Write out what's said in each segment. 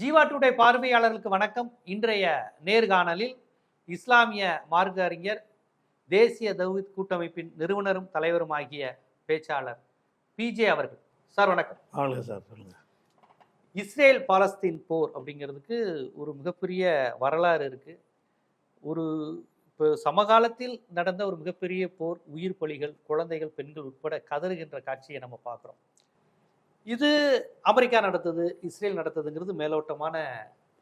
Jeeva today பார்வையாளர்களுக்கு வணக்கம். இன்றைய நேர்காணலில் இஸ்லாமிய மார்க்க அறிஞர் தேசிய தௌஹீத் கூட்டமைப்பின் நிறுவனரும் தலைவருமாகிய பேச்சாளர் பிஜே அவர்கள். சார் வணக்கம். ஆளுங்க சார் சொல்லுங்க. இஸ்ரேல் பாலஸ்தீன் போர் அப்படிங்கிறதுக்கு ஒரு மிகப்பெரிய வரலாறு இருக்கு. ஒரு இப்போ சமகாலத்தில் நடந்த ஒரு மிகப்பெரிய போர் உயிர் பலிகள் குழந்தைகள் பெண்கள் உட்பட கதறுகின்ற காட்சியை நம்ம பார்க்குறோம். இது அமெரிக்கா நடத்துது இஸ்ரேல் நடத்துதுங்கிறது மேலோட்டமான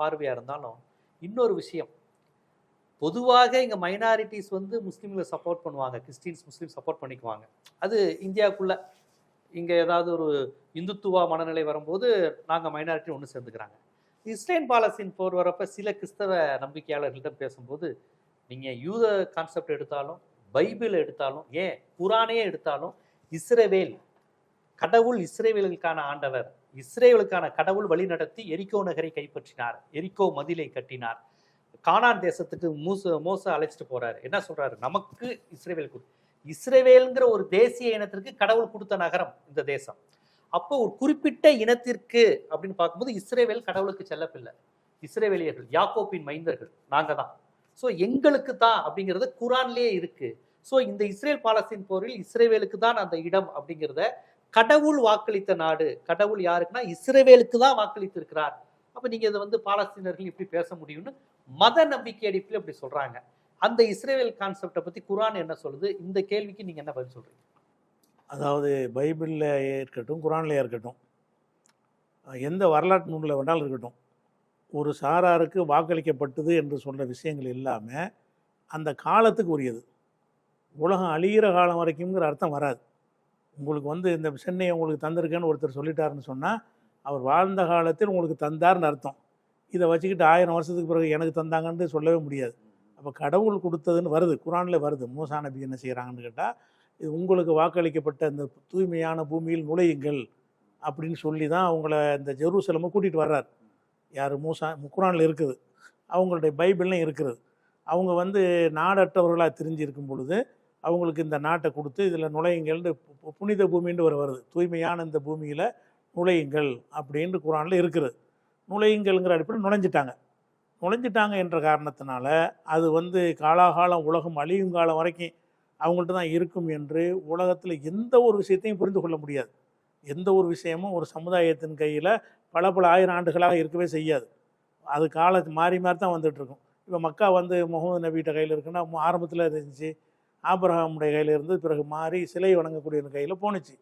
பார்வையாக இருந்தாலும் இன்னொரு விஷயம். பொதுவாக இங்கே மைனாரிட்டிஸ் வந்து முஸ்லீம்களை சப்போர்ட் பண்ணுவாங்க கிறிஸ்டின்ஸ் முஸ்லீம் சப்போர்ட் பண்ணிக்குவாங்க. அது இந்தியாவுக்குள்ளே இங்கே ஏதாவது ஒரு இந்துத்துவா மனநிலை வரும்போது நாங்கள் மைனாரிட்டி ஒன்று சேர்ந்துக்கிறாங்க. இஸ்ரேல் பாலஸ்தீன் போர் வரப்ப சில கிறிஸ்தவ நம்பிக்கையாளர்கள்ட்ட பேசும்போது நீங்கள் யூத கான்செப்ட் எடுத்தாலும் பைபிள் எடுத்தாலும் ஏன் குரானே எடுத்தாலும் இஸ்ரவேல் கடவுள் இஸ்ரேவேலுக்கான ஆண்டவர். இஸ்ரேவேலுக்கான கடவுள் வழிநடத்தி எரிக்கோ நகரை கைப்பற்றினார். எரிக்கோ மதிலை கட்டினார். கானான் தேசத்துக்கு மூச மோச அழைச்சிட்டு போறாரு. என்ன சொல்றாரு? நமக்கு இஸ்ரேவேல் கொடு. இஸ்ரேவேல்ங்கிற ஒரு தேசிய இனத்திற்கு கடவுள் கொடுத்த நகரம் இந்த தேசம். அப்போ ஒரு குறிப்பிட்ட இனத்திற்கு அப்படின்னு பார்க்கும்போது இஸ்ரேவேல் கடவுளுக்கு செல்லப்பில்லை இஸ்ரேவேலியர்கள் யாக்கோப்பின் மைந்தர்கள் நாங்கள் தான். ஸோ எங்களுக்கு தான் அப்படிங்கிறது குரான்லேயே இருக்கு. ஸோ இந்த இஸ்ரேல் பாலஸ்தீன் போரில் இஸ்ரேவேலுக்கு தான் அந்த இடம் அப்படிங்கிறத கடவுள் வாக்களித்த நாடு. கடவுள் யாருக்குன்னா இஸ்ரேவேலுக்கு தான் வாக்களித்து இருக்கிறார் அப்போ நீங்கள் இதை வந்து பாலஸ்தீனர்கள் இப்படி பேச முடியும்னு மத நம்பிக்கை அடிப்பில் இப்படி சொல்கிறாங்க அந்த இஸ்ரேவேல் கான்செப்டை பற்றி குரான் என்ன சொல்லுது? இந்த கேள்விக்கு நீங்கள் என்ன பதில் சொல்கிறீங்க அதாவது பைபிளில் இருக்கட்டும் குரான்லேயே இருக்கட்டும் எந்த வரலாற்று நூலில் வேணாலும் இருக்கட்டும் ஒரு சாராருக்கு வாக்களிக்கப்பட்டது என்று சொல்கிற விஷயங்கள் இல்லாமல் அந்த காலத்துக்கு உரியது. உலகம் அழிகிற காலம் வரைக்கும்ங்கிற அர்த்தம் வராது. உங்களுக்கு வந்து இந்த சென்னையை உங்களுக்கு தந்திருக்கேன்னு ஒருத்தர் சொல்லிட்டாருன்னு சொன்னால் அவர் வாழ்ந்த காலத்தில் உங்களுக்கு தந்தார்னு அர்த்தம். இதை வச்சுக்கிட்டு ஆயிரம் வருஷத்துக்கு பிறகு எனக்கு தந்தாங்கன்னு சொல்லவே முடியாது. அப்போ கடவுள் கொடுத்ததுன்னு வருது குரானில் வருது. மூசா நபி என்ன செய்கிறாங்கன்னு கேட்டால் இது உங்களுக்கு வாக்களிக்கப்பட்ட இந்த தூய்மையான பூமியில் நுழையுங்கள் அப்படின்னு சொல்லி தான் அவங்கள இந்த ஜெருசலமை கூட்டிகிட்டு வர்றார். யார்? மூசா குரானில் இருக்குது. அவங்களுடைய பைபிள்லையும் இருக்குது. அவங்க வந்து நாடற்றவர்களாக தெரிஞ்சிருக்கும் பொழுது அவங்களுக்கு இந்த நாட்டை கொடுத்து இதில் நுழையுங்கள்னு பு- புனித பூமின்னு ஒரு வருது. தூய்மையான இந்த பூமியில் நுழையுங்கள் அப்படின்னு குரானில் இருக்கிறது நுழையுங்கள்ங்கிற அடிப்படையில் நுழைஞ்சிட்டாங்க. நுழைஞ்சிட்டாங்க என்ற காரணத்தினால அது வந்து காலாகாலம் உலகம் அழியும் காலம் வரைக்கும் அவங்கள்ட்ட தான் இருக்கும் என்று உலகத்தில் எந்த ஒரு விஷயத்தையும் புரிந்து கொள்ள முடியாது. எந்த ஒரு விஷயமும் ஒரு சமுதாயத்தின் கையில் பல பல ஆயிரம் ஆண்டுகளாக இருக்கவே செய்யாது. அது காலத்து மாறி மாறி தான் வந்துட்டுருக்கும் இப்போ மக்கா வந்து முகமது நபிகிட்ட கையில் இருக்குன்னா ஆரம்பத்தில் இருந்துச்சு. ஆபரகாமுடைய கையில் இருந்து பிறகு மாறி சிலை வணங்கக்கூடிய கையில் போணுச்சு.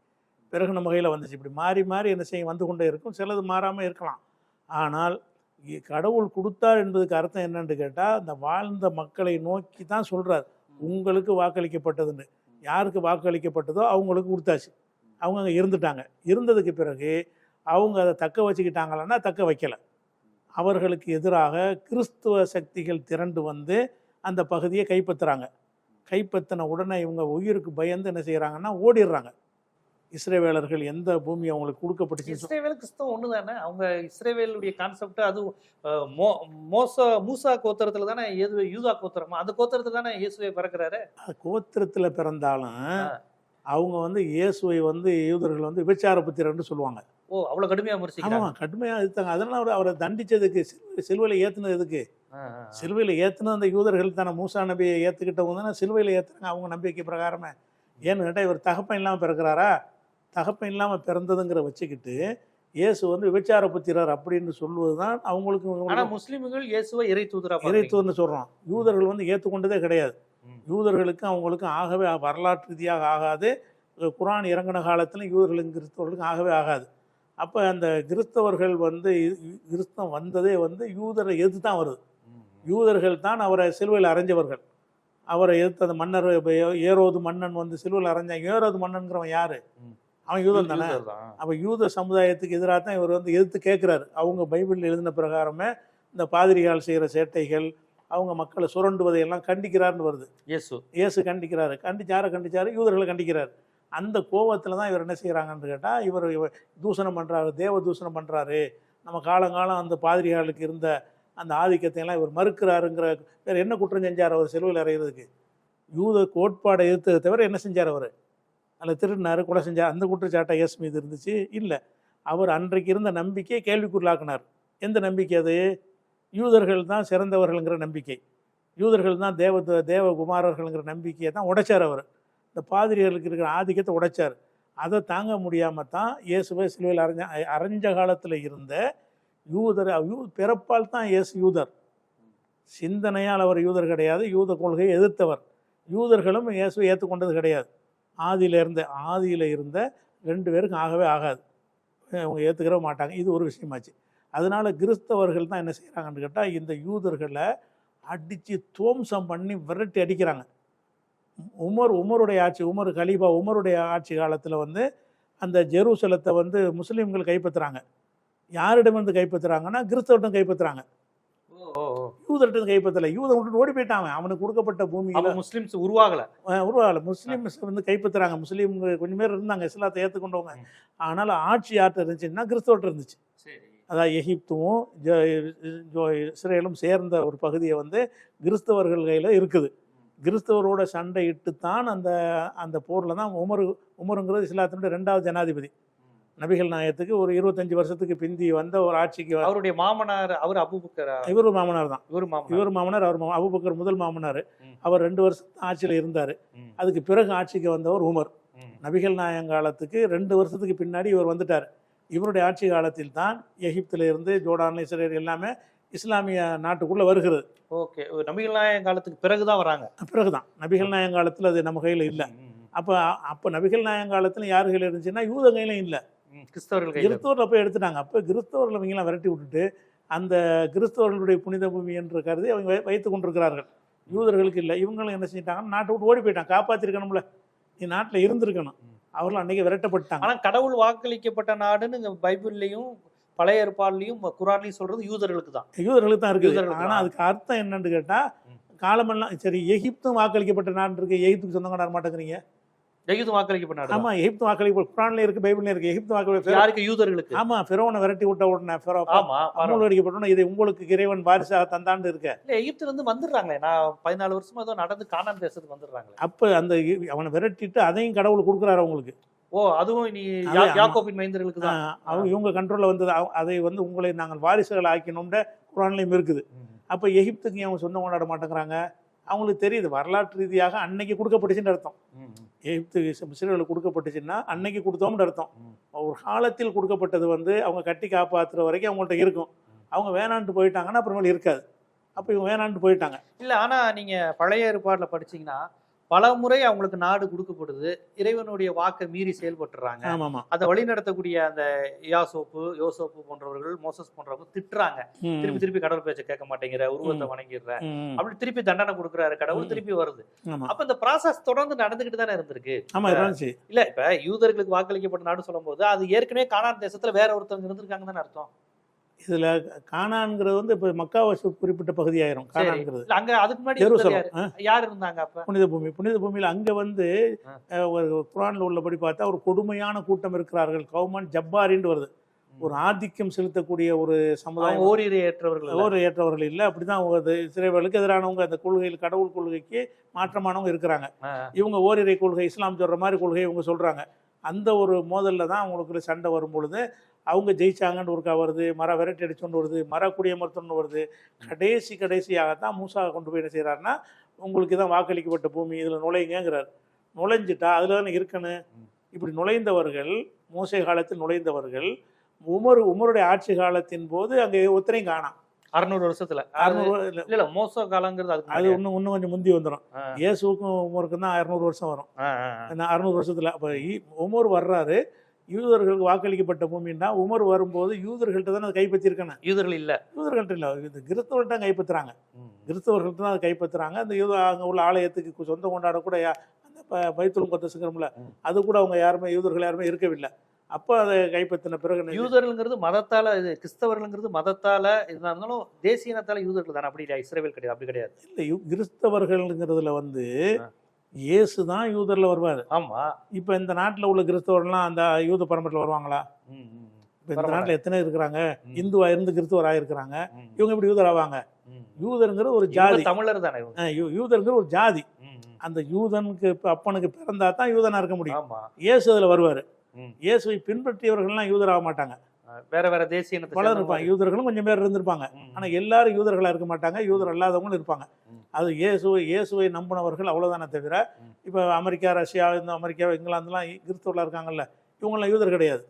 பிறகு நம்ம கையில் வந்துச்சு. இப்படி மாறி மாறி என்ன செய்யும் வந்து கொண்டே இருக்கும். சிலது மாறாமல் இருக்கலாம். ஆனால் கடவுள் கொடுத்தார் என்பதுக்கு அர்த்தம் என்னன்னு கேட்டால் அந்த வாழ்ந்த மக்களை நோக்கி தான் சொல்கிறார் உங்களுக்கு வாக்களிக்கப்பட்டதுன்னு. யாருக்கு வாக்களிக்கப்பட்டதோ அவங்களுக்கு கொடுத்தாச்சு. அவங்க அங்கே இருந்துட்டாங்க. இருந்ததுக்கு பிறகு அவங்க அதை தக்க வச்சுக்கிட்டாங்களான்னா தக்க வைக்கலை. அவர்களுக்கு எதிராக கிறிஸ்துவ சக்திகள் திரண்டு வந்து அந்த பகுதியை கைப்பற்றுறாங்க. கைப்பற்றின உடனே இவங்க உயிருக்கு பயந்து என்ன செய்கிறாங்கன்னா ஓடிடுறாங்க. இஸ்ரேவேலர்கள் எந்த பூமி அவங்களுக்கு கொடுக்கப்பட்டுச்சு இஸ்ரேவேல் கிறிஸ்தவம் ஒன்று தானே அவங்க இஸ்ரேவேலுடைய கான்செப்ட் அது மோ மோச மூசா கோத்திரத்துல தானே ஏது யூதா கோத்திரமா? அந்த கோத்திரத்துல தானே இயேசுவை பிறக்கிறாரு? கோத்திரத்தில் பிறந்தாலும் அவங்க வந்து இயேசுவை வந்து யூதர்கள் வந்து விபச்சார புத்திரன்னு சொல்லுவாங்க. ஓ அவ்வளவு கடுமையா விமர்சிக்கிறாங்க. ஆமாம் கடுமையாக எடுத்தாங்க அதனால அவர் அவரை தண்டிச்சதுக்கு சிலுவை சிலுவையில் ஏற்றுனது எதுக்கு. சிலுவையில் ஏற்றுன அந்த யூதர்கள் தானே மூசா நபியை ஏற்றுக்கிட்டவங்க தானே சிலுவையில் ஏற்றுனாங்க அவங்க நம்பிக்கை பிரகாரமே. ஏன்னு கேட்டால் இவர் தகப்பன் இல்லாமல் பிறக்கிறாரா? தகப்பன் இல்லாமல் பிறந்ததுங்கிற வச்சுக்கிட்டு இயேசு வந்து விபச்சார புத்திரர் அப்படின்னு சொல்லுவது தான் அவங்களுக்கு ஆனா இவங்களுக்கு முஸ்லிம்கள் இயேசுவை இறை தூதரா இறைத்துவம்னு சொல்கிறோம் யூதர்கள் வந்து ஏற்றுக்கொண்டதே கிடையாது. யூதர்களுக்கும் அவங்களுக்கும் ஆகவே வரலாற்று ரீதியாக ஆகாது. குரான் இறங்கின காலத்தில் யூதர்களுக்கும் கிறிஸ்தவர்களுக்கும் ஆகவே ஆகாது. அப்போ அந்த கிறிஸ்தவர்கள் வந்து கிறிஸ்தவம் வந்ததே வந்து யூதரை எதிர்த்து தான் வருது யூதர்கள் தான் அவரை சிலுவையில் அரைஞ்சவர்கள். அவரை எதிர்த்து அந்த மன்னர் ஏரோது மன்னன் வந்து சிலுவையில் அரைஞ்சாங்க ஏரோது மன்னன்கிறவன் யாரு. அவன் யூதன் தானே. அப்போ யூத சமுதாயத்துக்கு எதிராக தான் இவர் வந்து எதிர்த்து கேட்குறாரு. அவங்க பைபிளில் எழுதின பிரகாரமே இந்த பாதிரியால் செய்கிற சேட்டைகள் அவங்க மக்களை சுரண்டுவதை எல்லாம் கண்டிக்கிறார்னு வருது. இயேசு. இயேசு கண்டிக்கிறாரு. கண்டிச்சு யாரை கண்டிச்சாரு யூதர்களை கண்டிக்கிறார். அந்த கோவத்தில் தான் இவர் என்ன செய்கிறாங்கன்னு கேட்டால் இவர் இவர் தூஷணம் பண்ணுறாரு தேவ தூஷணம் பண்ணுறாரு நம்ம காலங்காலம் அந்த பாதிரியாளுக்கு இருந்த அந்த ஆதிக்கத்தை எல்லாம் இவர் மறுக்கிறாருங்கிற வேறு என்ன குற்றம் செஞ்சார் அவர் செலவில் அறையிறதுக்கு? யூத கோட்பாடை எதிர்த்ததை தவிர என்ன செஞ்சார் அவர்? அதில் திருடினார் கொலை செஞ்சார். அந்த குற்றச்சாட்டை இயேசு மீது இருந்துச்சு? இல்லை. அவர் அன்றைக்கு இருந்த நம்பிக்கையை கேள்விக்குள்ளாக்குனார் எந்த நம்பிக்கை அது? யூதர்கள் தான் சிறந்தவர்கள்ங்கிற நம்பிக்கை. யூதர்கள் தான் தேவ தேவகுமாரர்கள்ங்கிற நம்பிக்கையை தான் உடைச்சார் அவர். இந்த பாதிரிகளுக்கு இருக்கிற ஆதிக்கத்தை உடைச்சார். அதை தாங்க முடியாமல் தான் இயேசுவை சிலுவையில் அரைஞ்ச அரைஞ்ச காலத்தில் இருந்த யூதர் யூ பிறப்பால் தான் இயேசு யூதர். சிந்தனையால் அவர் யூதர் கிடையாது யூத கொள்கையை எதிர்த்தவர். யூதர்களும் இயேசுவை ஏற்றுக்கொண்டது கிடையாது. ஆதியில் இருந்த ஆதியில் இருந்த ரெண்டு பேருக்கும் ஆகவே ஆகாது. அவங்க ஏற்றுக்கிற மாட்டாங்க. இது ஒரு விஷயமாச்சு. அதனால் கிறிஸ்தவர்கள் தான் என்ன செய்கிறாங்கன்னு கேட்டால் இந்த யூதர்களை அடித்து துவம்சம் பண்ணி விரட்டி அடிக்கிறாங்க. உமர் உமருடைய ஆட்சி உமர் கலீஃபா உமருடைய ஆட்சி காலத்தில் வந்து அந்த ஜெருசலத்தை வந்து முஸ்லீம்கள் கைப்பற்றுறாங்க. யாரிடம் வந்து கைப்பற்றுறாங்கன்னா கிறிஸ்தவர்கிட்ட கைப்பற்றுறாங்க. யூதர்கிட்ட கைப்பற்றலை. யூதன் விட்டு ஓடி போயிட்டான் அவன். அவனுக்கு கொடுக்கப்பட்ட பூமியில் அப்ப முஸ்லிம்ஸ் உருவாகல. உருவாகல. முஸ்லீம்ஸ் வந்து கைப்பற்றுறாங்க. முஸ்லீம் கொஞ்சம் பேர் இருந்தாங்க. இஸ்லாத்தை ஏற்றுக்கொண்டவங்க. ஆனால் ஆட்சி யார்கிட்ட இருந்துச்சுன்னா கிறிஸ்தவர்கிட்ட இருந்துச்சு. அதாவது ஜோ- இஸ்ரேலும் சேர்ந்த ஒரு பகுதியை வந்து கிறிஸ்தவர்கள் கையில் இருக்குது. கிறிஸ்தவரோட சண்டையிட்டு தான் அந்த அந்த போரில் தான் உமர் உமருங்கிறது இஸ்லாத்தினுடைய ரெண்டாவது ஜனாதிபதி. நபிகள் நாயத்துக்கு ஒரு இருபத்தஞ்சு வருஷத்துக்கு பிந்தி வந்த ஒரு ஆட்சிக்கு அவருடைய மாமனார் அவர் அபுபக்கர் இவர் மாமனார் தான். இவர் மாமனார். இவர் மாமனார் அவர் அபூபக்கர் முதல் மாமனார். அவர் ரெண்டு வருஷம் ஆட்சியில் இருந்தார். அதுக்கு பிறகு ஆட்சிக்கு வந்தவர் உமர். நபிகள் நாயகம் காலத்துக்கு ரெண்டு வருஷத்துக்கு பின்னாடி இவர் வந்துட்டார். இவருடைய ஆட்சி காலத்தில் தான் எகிப்தில் இருந்து ஜோர்டான் இஸ்ரேல் எல்லாமே இஸ்லாமிய நாட்டுக்குள்ளே வருகிறது. ஓகே. நபிகள் நாயகம் காலத்துக்கு பிறகுதான் வராங்க. பிறகுதான். நபிகள் நாயகம் காலத்தில் அது நம்ம கையில் இல்லை. அப்போ அப்போ நபிகள் நாயகம் காலத்தில் யார் கையில் இருந்துச்சுன்னா யூத கையிலும் இல்லை. கிறிஸ்தவர்கள் கிறிஸ்தவரில் போய் எடுத்துட்டாங்க. அப்போ கிறிஸ்தவர்கள் இவங்கெல்லாம் விரட்டி விட்டுட்டு அந்த கிறிஸ்தவர்களுடைய புனித பூமி என்று கருதி அவங்க வைத்து கொண்டிருக்கிறார்கள். யூதர்களுக்கு இல்லை. இவங்களும் என்ன செஞ்சிட்டாங்கன்னா நாட்டை விட்டு ஓடி போயிட்டாங்க. காப்பாற்றிருக்கணும்ல நீ நாட்டில் இருந்திருக்கணும். ம். அவர்கள் அன்னைக்கு விரட்டப்பட்டாங்க ஆனா கடவுள் வாக்களிக்கப்பட்ட நாடுன்னு பைபிள்லயும் பழைய ஏற்பாடுலயும் குரான்லயும் சொல்றது யூதர்களுக்கு தான். யூதர்களுக்கு தான் இருக்குது. ஆனால். அதுக்கு அர்த்தம் என்னன்னு கேட்டால். காலமெல்லாம் சரி எகிப்தும் வாக்களிக்கப்பட்ட நாடு இருக்கு. எகிப்துக்கு சொந்தம் மாட்டேங்கிறீங்க. எகிப்து வாக்களிக்கப்பட்ட நாடு. ஆமா எகிப்து வாக்களிக்கப்பட்ட குரான்ல இருக்கு பைபிள்ல இருக்கு. எகிப்து வாக்களிக்கப்பட்ட யாருக்கு? யூதர்களுக்கு. ஆமா ஃபிரோனை விரட்டி விட்ட உடனே ஃபிரோ ஆமா. அமுல் அடிக்கப்பட்டோன்னா இது உங்களுக்கு இறைவன் வாரிசாக தந்தாண்டு இருக்க. இல்ல எகிப்துல இருந்து வந்துடுறாங்களே. நான் பதினாலு வருஷமா ஏதோ நடந்து காணாம தேசத்துக்கு வந்துடுறாங்களே. அப்ப அந்த அவனை விரட்டிட்டு அதையும் கடவுள் கொடுக்குறாரு அவங்களுக்கு. ஓ அதுவும் நீ. யாக்கோபின் மைந்தர்களுக்கு தான். அவங்க இவங்க கண்ட்ரோல்ல வந்தது அதை வந்து உங்களை நாங்கள் வாரிசுகள் ஆக்கணும்ன்ற குரான்லையும் இருக்குது. அப்ப எகிப்துக்கு அவங்க சொந்தம் கொண்டாட மாட்டேங்கிறாங்க? அவங்களுக்கு தெரியுது வரலாற்று ரீதியாக அன்னைக்கு கொடுக்கப்பட்டுச்சுன்னு அர்த்தம். எகிப்து இஸ்ரேலுக்கு கொடுக்கப்பட்டுச்சுன்னா அன்னைக்கு கொடுத்தோம்னு அர்த்தம். ஒரு காலத்தில் கொடுக்கப்பட்டது வந்து அவங்க கட்டி காப்பாத்துற வரைக்கும் அவங்கள்ட்ட இருக்கும். அவங்க வேணான்ட்டு போயிட்டாங்கன்னா அப்புறமேல இருக்காது. அப்போ இவங்க வேணான்ட்டு போயிட்டாங்க. இல்ல ஆனா நீங்க பழைய ஏற்பாடுல படிச்சீங்கன்னா பல முறை அவங்களுக்கு நாடு கொடுக்கப்படுது. இறைவனுடைய வாக்கை மீறி செயல்பட்டுறாங்க. அதை வழி நடத்தக்கூடிய அந்த யாசோப்பு யோசோப்பு போன்றவர்கள் மோசஸ் போன்றவங்க திட்டுறாங்க. திருப்பி திருப்பி கடவுள் பேச்ச கேட்க மாட்டேங்கிற உருவத்தை வணங்கிடுற. அப்படி திருப்பி தண்டனை கொடுக்குறாரு. கடவுள். திருப்பி வருது. அப்ப இந்த ப்ராசஸ் தொடர்ந்து நடந்துகிட்டு தானே இருந்திருக்கு. இல்ல இப்ப யூதர்களுக்கு வாக்களிக்கப்பட்ட நாடு சொல்லும்போது அது ஏற்கனவே கானான் தேசத்துல வேற ஒருத்தவங்க இருந்திருக்காங்க தானே அர்த்தம். இதுல கானான்ங்கிறது வந்து இப்போ மக்காவை சு- குறிப்பிட்ட பகுதியாயிரும். இல்ல அங்க அதுக்கு முன்னாடி யாரு? இருந்தாங்க அப்ப? புனித பூமி. புனித பூமியில அங்க வந்து ஒரு குரான்ல உள்ளபடி பார்த்தா ஒரு கொடுமையான கூட்டம் இருக்கிறார்கள். கௌமன் ஜப்பாரின்னு வருது. ஒரு ஆதிக்கம் செலுத்தக்கூடிய ஒரு சமுதாயம். ஓரிரு ஏற்றவர்கள். ஒரு ஏற்றவர்கள் இல்லை. அப்படிதான் அவங்க இஸ்ரேலுக்கு எதிரானவங்க அந்த கொள்கையில் கடவுள் கொள்கைக்கு மாற்றமானவங்க இருக்கிறாங்க. இவங்க ஓரிரை கொள்கை இஸ்லாம் சொல்ற மாதிரி கொள்கை இவங்க சொல்றாங்க. அந்த ஒரு மோதல்ல தான் அவங்களுக்குள்ள சண்டை வரும் பொழுது அவங்க ஜெயிச்சாங்கன்னு ஒருக்கா வருது மர விரட்டி அடிச்சோன்னு வருது மர குடியமர்த்தம்னு வருது. கடைசி கடைசியாகத்தான் மூசா கொண்டு போய் என்ன செய்கிறாருன்னா உங்களுக்கு தான் வாக்களிக்கப்பட்ட பூமி இதில் நுழையுங்கிறார் நுழைஞ்சிட்டா அதில் தானே இருக்கணும். இப்படி நுழைந்தவர்கள் மோசை காலத்தில் நுழைந்தவர்கள் உமர் உமருடைய ஆட்சி காலத்தின் போது அங்கே ஒத்தனையும் காணாம். அறுநூறு வருஷத்துல. இல்ல, மோச காலங்கிறது அது. இன்னும் இன்னும் கொஞ்சம் முந்தி வந்துடும் இயேசுக்கும் உமருக்கும் தான் அறுநூறு வருஷம் வரும். அறுநூறு வருஷத்துல அப்போ உமர் வர்றாரு. யூதர்களுக்கு வாக்களிக்கப்பட்ட பூமின்னா உமர் வரும்போது யூதர்கள்ட்ட தானே அதை கைப்பற்றிருக்கணும் யூதர்கள் இல்ல. யூதர்கள்ட்ட இல்லை. இது கிறிஸ்தவர்கள்ட்ட கைப்பற்றுறாங்க. கிறிஸ்தவர்கள்ட்ட தான் அதை கைப்பற்றுறாங்க. அந்த யூத அங்கே உள்ள ஆலயத்துக்கு சொந்தம் கொண்டாட கூட அந்த பைத்துல் கொத்தசுக்கிறோம்ல ம். அது கூட அவங்க யாருமே யூதர்கள் யாருமே இருக்கவில்லை. அப்போ அதை கைப்பற்றின பிறகு யூதர்கள்ங்கிறது மதத்தால இது கிறிஸ்தவர்கள்ங்கிறது மதத்தால இதா இருந்தாலும் தேசிய இனத்தால யூதர்கள் தானே. அப்படி இல்லையா இஸ்ரேல் கிடையாது அப்படி கிடையாது. இல்லை கிறிஸ்தவர்கள்ங்கிறதுல வந்து. இயேசு தான் யூதரில் வருவார் ஆமா இப்போ இந்த நாட்டில் உள்ள கிறிஸ்தவர்கள்லாம் அந்த யூத பரம்பரையில் வருவாங்களா. இப்போ இந்த. நாட்டில் எத்தனை இருக்கிறாங்க. இந்துவா இருந்து கிறிஸ்தவர் ஆயிருக்கிறாங்க ம், இவங்க எப்படி யூதர் ஆவாங்க. யூதருங்கிற ஒரு ஜாதி தமிழர் தானே யூதருங்கிற ஒரு ஜாதி. அந்த யூதனுக்கு அப்பனுக்கு பிறந்தா தான் யூதனா இருக்க முடியும் இயேசு அதில் வருவார். இயேசுவை பின்பற்றியவர்கள்லாம் யூதர் ஆக மாட்டாங்க. வேற வேற தேசிய பலர். இருப்பாங்க யூதர்களும் கொஞ்சம் பேர் இருந்திருப்பாங்க ம். ஆனால் எல்லாரும் யூதர்களாக இருக்க மாட்டாங்க யூதர் அல்லாதவங்களும் இருப்பாங்க. அது இயேசுவை இயேசுவை நம்பினவர்கள் அவ்வளோதானே தவிர. இப்போ அமெரிக்கா ரஷ்யா இந்த அமெரிக்கா இங்கிலாந்துலாம் கிறிஸ்தவர்களாக இருக்காங்கல்ல இவங்கெல்லாம் யூதர் கிடையாது